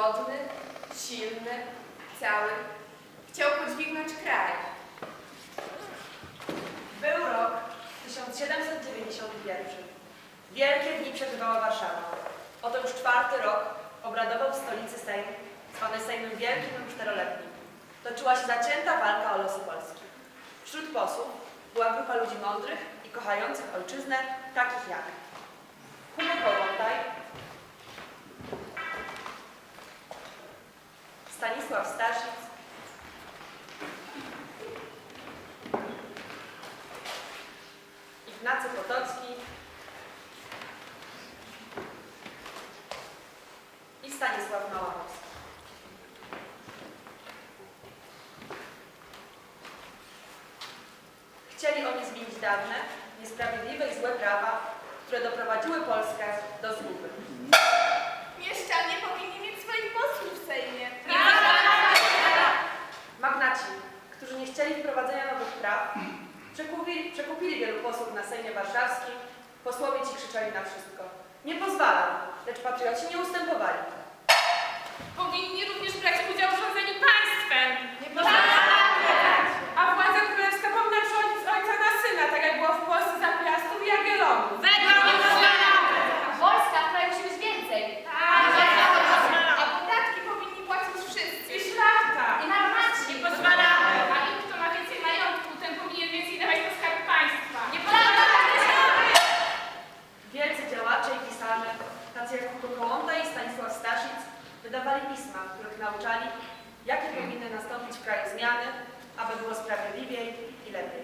Zgodny, silny, cały, chciał podźwignąć kraj. Był rok 1791. Wielkie dni przeżywała Warszawa. Oto już czwarty rok obradował w stolicy Sejm, zwany Sejmem Wielkim lub Czteroletnim. Toczyła się zacięta walka o losy Polski. Wśród posłów była grupa ludzi mądrych i kochających ojczyznę, takich jak Hugo Kołłątaj, Stanisław Staszic, Ignacy Potocki i Stanisław Małachowski. Chcieli oni zmienić dawne, niesprawiedliwe i złe prawa, które doprowadziły Polskę do zguby. Mieszczanie powinni mieć swoich posłów w Sejmie. Przekupili, przekupili wielu posłów na Sejmie Warszawskim, posłowie ci krzyczeli na wszystko. Nie pozwalam, lecz patrioci nie ustępowali. Wydawali pisma, w których nauczali, jakie powinny nastąpić w kraju zmiany, aby było sprawiedliwiej i lepiej.